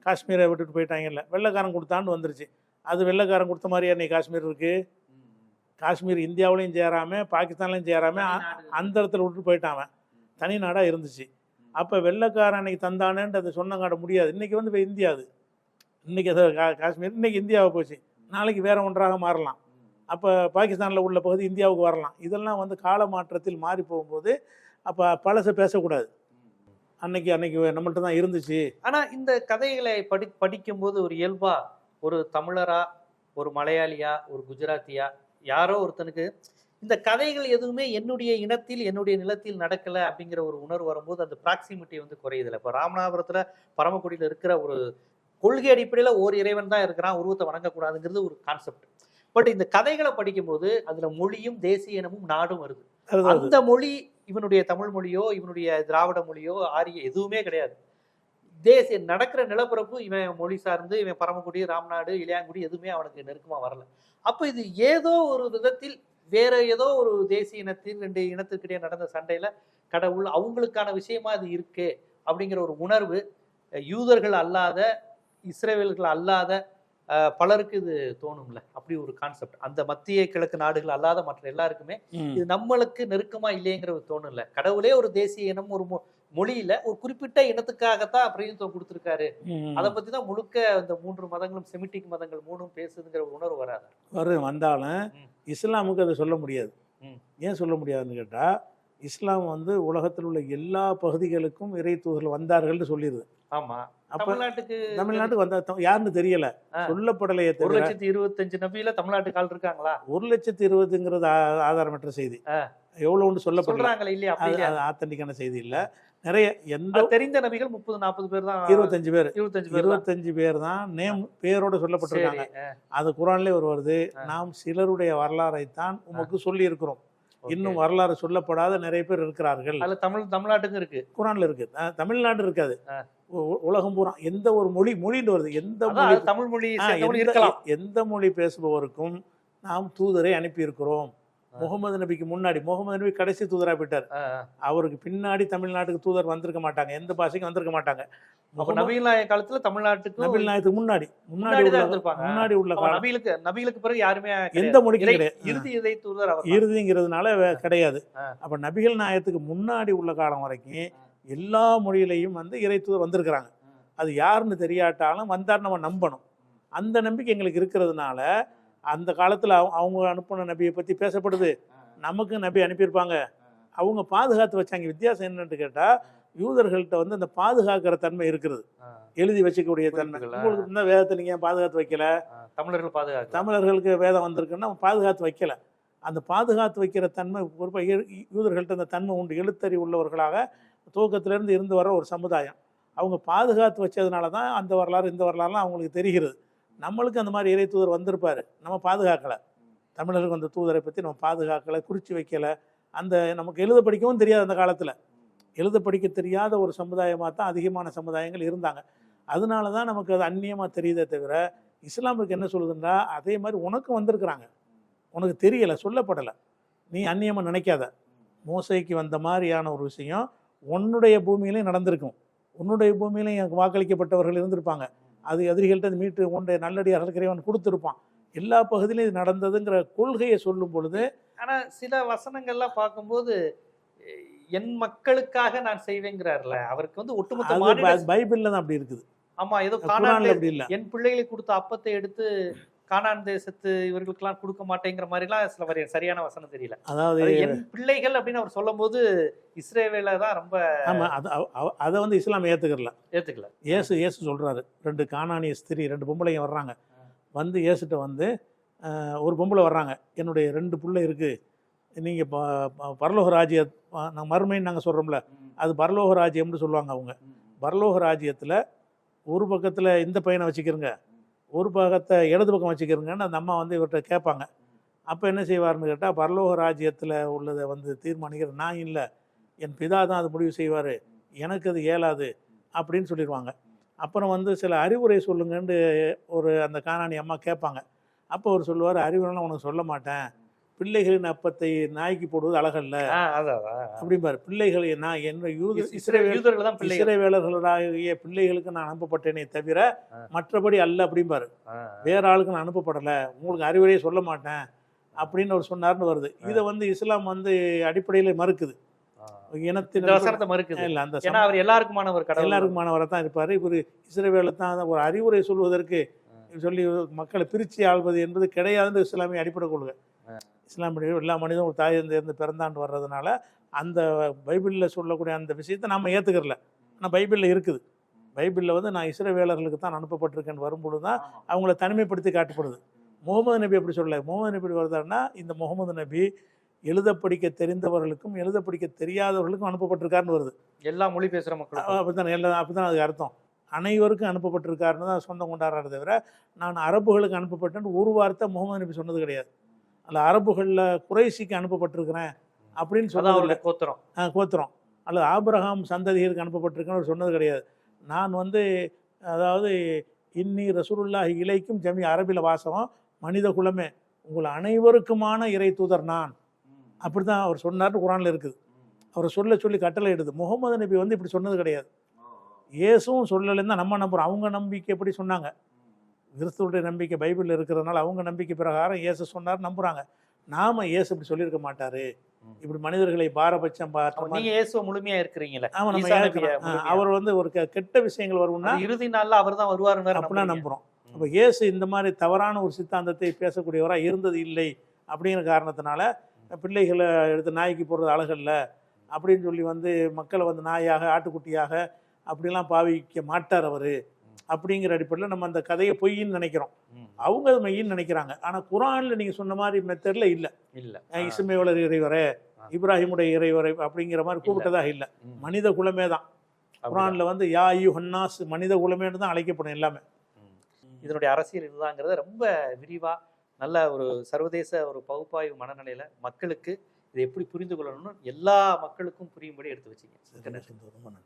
காஷ்மீரை விட்டுட்டு போயிட்டாங்கல்ல வெள்ளைக்காரன் கொடுத்தான்னு வந்துருச்சு. அது வெள்ளைக்காரன் கொடுத்த மாதிரியா நீ காஷ்மீர் இருக்கு? ம், ம். காஷ்மீர் இந்தியாவிலையும் சேராம பாகிஸ்தான்லையும் சேராம அ- தனிநாடு. அந்த இடத்துல விட்டுட்டு போயிட்டான் தனி நாடாக இருந்துச்சு. அப்போ வெள்ளைக்காரன் அன்னைக்கு தந்தானேன்ட்டு அதை சொன்னங்காட்ட முடியாது. இன்னைக்கு வந்து இப்போ இந்தியா அது. இன்னைக்கு அது கா- காஷ்மீர் இன்னைக்கு இந்தியாவை போச்சு. நாளைக்கு வேற ஒன்றாக மாறலாம். அப்போ பாகிஸ்தானில் உள்ள பகுதி இந்தியாவுக்கு வரலாம். இதெல்லாம் வந்து கால மாற்றத்தில் மாறி போகும்போது அப்போ பழசை பேசக்கூடாது. அன்னைக்கு அன்னைக்கு நம்மள்ட்ட தான் இருந்துச்சு. ஆனா இந்த கதைகளை படி படிக்கும்போது ஒரு இயல்பா ஒரு தமிழரா ஒரு மலையாளியா ஒரு குஜராத்தியா யாரோ ஒருத்தனுக்கு இந்த கதைகள் எதுவுமே என்னுடைய இனத்தில் என்னுடைய நிலத்தில் நடக்கல அப்படிங்கிற ஒரு உணர்வு வரும்போது அந்த ப்ராக்சிமிட்டி வந்து குறையுதுல இப்போ ராமநாதபுரத்துல பரமக்குடியில இருக்கிற ஒரு கொள்கை அடிப்படையில ஒரு இறைவன் தான் இருக்கிறான் உருவத்தை வணங்கக்கூடாதுங்கிறது ஒரு கான்செப்ட் பட் இந்த கதைகளை படிக்கும்போது அதுல மொழியும் தேசிய இனமும் நாடும் வருது. அந்த மொழி இவனுடைய தமிழ் மொழியோ இவனுடைய திராவிட மொழியோ ஆரிய எதுவுமே கிடையாது. தேசிய நடக்கிற நிலப்பரப்பு இவன் மொழி சார்ந்து இவன் பரமக்குடி ராம்நாடு இளையாங்குடி எதுவுமே அவனுக்கு நெருக்கமா வரல. அப்ப இது ஏதோ ஒரு விதத்தில் வேற ஏதோ ஒரு தேசிய இனத்தில் ரெண்டு இனத்துக்கிடையே நடந்த சண்டையில கடவுள் அவங்களுக்கான விஷயமா இது இருக்கு அப்படிங்கிற ஒரு உணர்வு யூதர்கள் அல்லாத இஸ்ரேவேல்கள் அல்லாத பலருக்கு இது தோணும்ல. அப்படி ஒரு கான்செப்ட் அந்த மத்திய கிழக்கு நாடுகள் அல்லாத மற்ற எல்லாருக்குமே. இது நம்மளுக்கு நெருக்கமா இல்லைங்கிற தோணல கடவுளே ஒரு தேசிய இனம் ஒரு மொழியில ஒரு குறிப்பிட்ட இனத்துக்காகத்தான் பிரதிநிதித்துவம் கொடுத்திருக்காரு. அதை பத்தி தான் முழுக்க இந்த மூன்று மதங்களும் செமிட்டிக் மதங்கள் மூணும் பேசுதுங்கிற உணர்வு வராது. வரும் வந்தாலும். இஸ்லாமுக்கு அதை சொல்ல முடியாது. ஏன் சொல்ல முடியாதுன்னு கேட்டால் இஸ்லாம் வந்து உலகத்தில் உள்ள எல்லா பகுதிகளுக்கும் இறை தூதர்கள் வந்தார்கள்னு சொல்லிடுது. ஆமா. தமிழ்நாட்டுக்கு தமிழ்நாட்டுக்கு வந்தா யாருன்னு தெரியல. சொல்லப்படலையே ஒரு லட்சத்தி இருபத்தஞ்சு நபியில தமிழ்நாட்டுக்கு ஆள் இருக்காங்களா? ஒரு லட்சத்தி இருபதுங்கிறது ஆதாரமற்ற செய்தி. எவ்வளவுன்னு சொல்லப்படல. சொல்றாங்களே இல்லையா? ஆத்தன்டிக்கான செய்தி இல்ல. நிறைய எந்த தெரிந்த நபிகள் முப்பது நாற்பது பேர் தான் இருபத்தஞ்சு பேர். இருபத்தஞ்சு பேர். இருபத்தஞ்சு பேர் தான் நேம் பேரோட சொல்லப்பட்டிருக்காங்க. அது குரான்லேயே ஒரு வருது. நாம் சிலருடைய வரலாறைத்தான் உமக்கு சொல்லி இருக்கிறோம். இன்னும் வரலாறு சொல்லப்படாத நிறைய பேர் இருக்கிறார்கள். அதுல தமிழ் தமிழ்நாட்டுக்கும் இருக்கு. குரான்ல இருக்கு. தமிழ்நாடு இருக்காது. உலகம் பூரா எந்த ஒரு மொழி மொழின்னு வருது. எந்த மொழி தமிழ் மொழி எந்த- இருக்கலாம். எந்த மொழி பேசுபவருக்கும் நாம் தூதரை அனுப்பியிருக்கிறோம். முகமது நபிக்கு முன்னாடி முகமது நபி கடைசி தூதரா போயிட்டார். அவருக்கு பின்னாடி தமிழ்நாட்டுக்கு தூதர் வந்திருக்க மாட்டாங்க. எந்த பாஷைக்கும் வந்திருக்க மாட்டாங்க. அப்ப நாயக காலத்துல தமிழ்நாட்டுக்கு நபில் நாயத்துக்கு முன்னாடி முன்னாடி முன்னாடி உள்ள நபிகளுக்கு நபிகளுக்கு பிறகு யாருமே எந்த. மொழிக்கும் கிடையாது. இறுதி இதை தூதர். இறுதிங்கிறதுனால கிடையாது. அப்ப நபிகள் நாயத்துக்கு முன்னாடி உள்ள காலம் வரைக்கும் எல்லா மொழியிலையும் வந்து இறைத்தூதர் வந்திருக்கிறாங்க. அது யாருன்னு தெரியாட்டாலும் வந்தார் நம்ம நம்பணும். அந்த நம்பிக்கை எங்களுக்கு இருக்கிறதுனால அந்த காலத்தில் அவங்க அனுப்பின நபியை பற்றி பேசப்படுது. நமக்கு நபி அனுப்பியிருப்பாங்க. அவங்க பாதுகாத்து வச்சாங்க. வித்தியாசம் என்னன்னு கேட்டால் யூதர்கள்ட்ட வந்து அந்த பாதுகாக்கிற தன்மை இருக்கிறது. எழுதி வச்சுக்கக்கூடிய தன்மை? உங்களுக்கு இந்த வேதத்தை நீங்கள் பாதுகாத்து வைக்கல? தமிழர்கள் பாதுகாக்க தமிழர்களுக்கு வேதம் வந்திருக்குன்னா பாதுகாத்து வைக்கல. அந்த பாதுகாத்து வைக்கிற தன்மை பொறுப்பாக யூதர்கள்ட்ட அந்த தன்மை உண்டு. எழுத்தறிவு உள்ளவர்களாக துவக்கத்திலேருந்து இருந்து வர ஒரு சமுதாயம். அவங்க பாதுகாத்து வச்சதுனால தான் அந்த வரலாறு இந்த வரலாறுலாம் அவங்களுக்கு தெரிகிறது. நம்மளுக்கு அந்த மாதிரி இறை தூதர் வந்திருப்பார். நம்ம பாதுகாக்கலை. தமிழருக்கு அந்த தூதரை பற்றி நம்ம பாதுகாக்கலை குறித்து வைக்கலை. அந்த நமக்கு எழுத படிக்கவும் தெரியாது அந்த காலத்தில். எழுத படிக்க தெரியாத ஒரு சமுதாயமாக தான் அதிகமான சமுதாயங்கள் இருந்தாங்க. அதனால தான் நமக்கு அது அந்நியமாக தெரியுதே தவிர இஸ்லாமுக்கு என்ன சொல்லுதுன்னா அதே மாதிரி உனக்கும் வந்திருக்கிறாங்க. உனக்கு தெரியலை சொல்லப்படலை. நீ அந்நியமாக நினைக்காத. மோசைக்கு வந்த மாதிரியான ஒரு விஷயம் உன்னுடைய பூமியிலையும் நடந்திருக்கும். உன்னுடைய பூமியிலையும் எனக்கு வாக்களிக்கப்பட்டவர்கள் இருந்திருப்பாங்க. அது எதிரிகள்கிட்ட மீட்டு உன்னுடைய நல்லடியார்களுக்கு இறைவன் கொடுத்துருப்பான். எல்லா பகுதியிலும் இது நடந்ததுங்கிற கொள்கையை சொல்லும் பொழுது ஆனா சில வசனங்கள்லாம் பார்க்கும்போது என் மக்களுக்காக நான் செய்வேங்கிறார்ல அவருக்கு வந்து ஒட்டுமொத்த பைபிள்ல தான் அப்படி இருக்குது. ஆமா ஏதோ இல்லை. என் பிள்ளைகளுக்கு கொடுத்த அப்பத்தை எடுத்து கானான் தேசத்து இவர்களுக்கெல்லாம் கொடுக்க மாட்டேங்கிற மாதிரிலாம் சில வரி சரியான வசனம் தெரியல. அதாவது அது என் பிள்ளைகள் அப்படின்னு அவர் சொல்லும்போது இஸ்ரேவேல தான் ரொம்ப ஆமா அது அதை வந்து இஸ்லாம் ஏத்துக்கிறல. ஏத்துக்கல. இயேசு இயேசு சொல்றாரு ரெண்டு கானானிய ஸ்திரீ ரெண்டு பொம்பளைங்க வர்றாங்க. வந்து இயேசுட்ட வந்து ஒரு பொம்பளை வர்றாங்க. என்னுடைய ரெண்டு பிள்ளை இருக்கு. நீங்க ப ப- பரலோக ராஜ்ய நாங்கள் மறுமைன்னு நாங்கள் சொல்றோம்ல அது பரலோக ராஜ்யம்னு சொல்லுவாங்க அவங்க. பரலோக ராஜ்யத்தில் ஒரு பக்கத்தில் இந்த பையனை வச்சுக்கிறங்க. ஒரு பக்கத்தை இடது பக்கம் வச்சுக்கிறங்கன்னு அந்த அம்மா வந்து இவர்கிட்ட கேட்பாங்க. அப்போ என்ன செய்வார்னு கேட்டால் பரலோக ராஜ்யத்தில் உள்ளதை வந்து தீர்மானிக்கிற நான் இல்லை. என் பிதா தான் அது முடிவு செய்வார். எனக்கு அது இயலாது அப்படின்னு சொல்லிடுவாங்க. அப்புறம் வந்து சில அறிவுரை சொல்லுங்கன்னு ஒரு அந்த காணாணி அம்மா கேட்பாங்க. அப்போ அவர் சொல்லுவார் அறிவுரைலாம் உனக்கு சொல்ல மாட்டேன். பிள்ளைகளின் அப்பத்தை நாய்க்கு போடுவது அழகல்ல. அப்படிம்பாரு. பிள்ளைகளை நான் என்ன யூத இஸ்ரவேலர்களாகிய பிள்ளைகளுக்கு நான் அனுப்பப்பட்டேனே தவிர. மற்றபடி அல்ல அப்படிம்பாரு. வேற ஆளுக்கு நான் அனுப்பப்படலை. உங்களுக்கு அறிவுரையே சொல்ல மாட்டேன் அப்படின்னு அவர் சொன்னார்னு வருது. இதை வந்து இஸ்லாம் வந்து அடிப்படையில் மறுக்குது. இனத்தின் மறுக்குது. இல்லை அந்த ஏன்னா அவர் எல்லாருக்குமானவர் கடவுள். எல்லாருக்குமானவராக தான் இருப்பார். இவர் இஸ்ரேவேல தான் ஒரு அறிவுரை சொல்வதற்கு சொல்லி மக்களை பிரித்து ஆள்வது என்பது கிடையாதுன்னு இஸ்லாமிய அடிப்படை கொள்கை. இஸ்லாமிய எல்லா மனிதனும் ஒரு தாய் இருந்து பிறந்தாண்டு வர்றதுனால அந்த பைபிளில் சொல்லக்கூடிய அந்த விஷயத்தை நம்ம ஏற்றுக்கிறல ஆனால் பைபிளில் இருக்குது. பைபிளில் வந்து நான் இஸ்ரவேலர்களுக்கு தான் அனுப்பப்பட்டிருக்கேன்னு வரும்பொழுது தான் அவங்கள தனிமைப்படுத்தி காட்டப்படுது. முகமது நபி எப்படி சொல்லலை? முகமது நபி வருதாருன்னா இந்த முகமது நபி எழுத படிக்க தெரிந்தவர்களுக்கும் எழுத படிக்க தெரியாதவர்களுக்கும் அனுப்பப்பட்டிருக்காருன்னு வருது. எல்லா மொழி பேசுற மக்களும் அப்படித்தான் எல்லாம் அப்படிதான் அதுக்கு அர்த்தம். அனைவருக்கும் அனுப்பப்பட்டிருக்காருன்னு தான் சொந்தம் கொண்டாடுறாரு தவிர நான் அரபுகளுக்கு அனுப்பப்பட்டேன்னு ஒரு வார்த்தை முகமது நபி சொன்னது கிடையாது. அல்ல அரபுகளில் குறைசிக்கு அனுப்பப்பட்டிருக்கிறேன் அப்படின்னு சொன்னது அவருடைய கோத்திரம். கோத்திரம். அல்லது ஆபிரகாம் சந்ததிகளுக்கு அனுப்பப்பட்டிருக்கேன்னு அவர் சொன்னது கிடையாது. நான் வந்து அதாவது இன்னி ரசூலுல்லாஹி இலைக்கும் ஜமி அரபில வாசகம் மனித குலமே உங்கள் அனைவருக்குமான இறை தூதர் நான். அப்படி தான் அவர் சொன்னார்னு குரானில் இருக்குது. அவர் சொல்ல சொல்லி கட்டளை எடுது முகமது நபி வந்து இப்படி சொன்னது கிடையாது. இயேசுவும் சொல்லலைன்னு தான் நம்ம நம்புகிறோம் அவங்க நம்பிக்கை எப்படி சொன்னாங்க? கிறிஸ்துவுடைய நம்பிக்கை பைபிளில் இருக்கிறதுனால அவங்க நம்பிக்கை பிரகாரம் இயேசு சொன்னார் நம்புகிறாங்க நாம இயேசு இப்படி சொல்லியிருக்க மாட்டாரு. இப்படி மனிதர்களை பாரபட்சம் நீங்க இயேசுவ முழுமையா இருக்கிறீங்களே? ஆமா நம்ம. அவர் வந்து ஒரு கெட்ட விஷயங்கள் வரும்னா இறுதி நாள்ல அவர் தான் வருவாருன்னு அப்படின்னா நம்புறோம். அப்போ இயேசு இந்த மாதிரி தவறான ஒரு சித்தாந்தத்தை பேசக்கூடியவராக இருந்தது இல்லை அப்படிங்கிற காரணத்தினால பிள்ளைகளை எடுத்து நாய்க்கு போடுறது அழகல்ல அப்படின்னு சொல்லி வந்து மக்களை வந்து நாயாக ஆட்டுக்குட்டியாக அப்படிலாம் பாவிக்க மாட்டார் அவர். அப்படிங்கிற அடிப்படையில் நம்ம அந்த கதையை பொய்ன்னு நினைக்கிறோம். அவங்க அது மெய்யின்னு நினைக்கிறாங்க. ஆனால் குரானில் நீங்கள் சொன்ன மாதிரி மெத்தடில் இல்லை. இல்ல. இசுமேவலர் இறைவரே. இப்ராஹிமுடைய இறைவரை அப்படிங்கிற மாதிரி கூப்பிட்டதாக இல்லை. மனித குலமே தான். குரானில் வந்து யா ஐயு ஹன்னாஸ் மனித குலமேன்னு தான் அழைக்கப்படும் எல்லாமே. இதனுடைய அரசியல் இதுதாங்கிறத ரொம்ப விரிவா நல்ல ஒரு சர்வதேச ஒரு பகுப்பாய்வு மனநிலையில மக்களுக்கு இதை எப்படி புரிந்து கொள்ளணும்னு எல்லா மக்களுக்கும் புரியும்படி எடுத்து வச்சீங்க. ரொம்ப நன்றி.